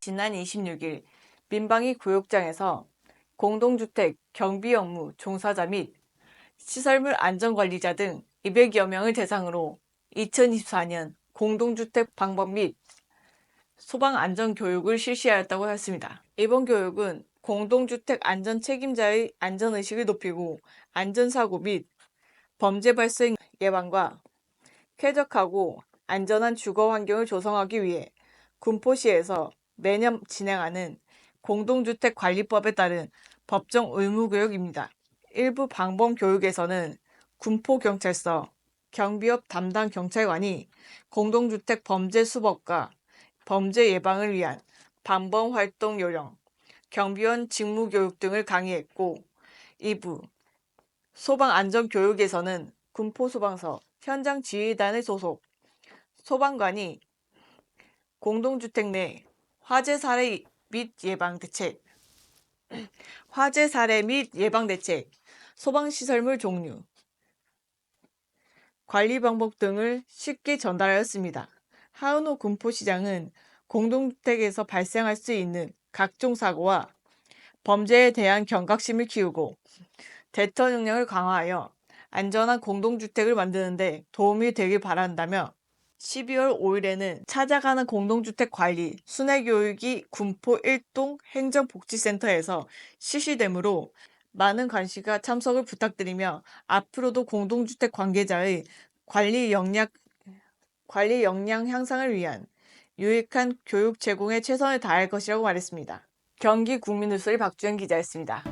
지난 26일 민방위 구역장에서 공동주택 경비 업무 종사자 및 시설물 안전관리자 등 200여 명을 대상으로 2024년 공동주택 방법 및 소방 안전 교육을 실시하였다고 하였습니다. 이번 교육은 공동주택 안전 책임자의 안전의식을 높이고 안전사고 및 범죄 발생 예방과 쾌적하고 안전한 주거 환경을 조성하기 위해 군포시에서 매년 진행하는 공동주택 관리법에 따른 법정 의무 교육입니다. 일부 방범 교육에서는 군포경찰서, 경비업 담당 경찰관이 공동주택 범죄 수법과 범죄 예방을 위한 방범 활동 요령, 경비원 직무 교육 등을 강의했고, 2부 소방 안전 교육에서는 군포 소방서 현장 지휘단의 소속 소방관이 공동주택 내 화재 사례 및 예방 대책, 화재 사례 및 예방 대책, 소방시설물 종류, 관리 방법 등을 쉽게 전달하였습니다. 하은호 군포시장은 공동주택에서 발생할 수 있는 각종 사고와 범죄에 대한 경각심을 키우고 대처 능력을 강화하여 안전한 공동주택을 만드는 데 도움이 되길 바란다며 12월 5일에는 찾아가는 공동주택 관리 순회 교육이 군포 1동 행정복지센터에서 실시되므로 많은 관심과 참석을 부탁드리며 앞으로도 공동주택 관계자의 관리 역량, 관리 역량 향상을 위한 유익한 교육 제공에 최선을 다할 것이라고 말했습니다. 경기 국민뉴스의 박주현 기자였습니다.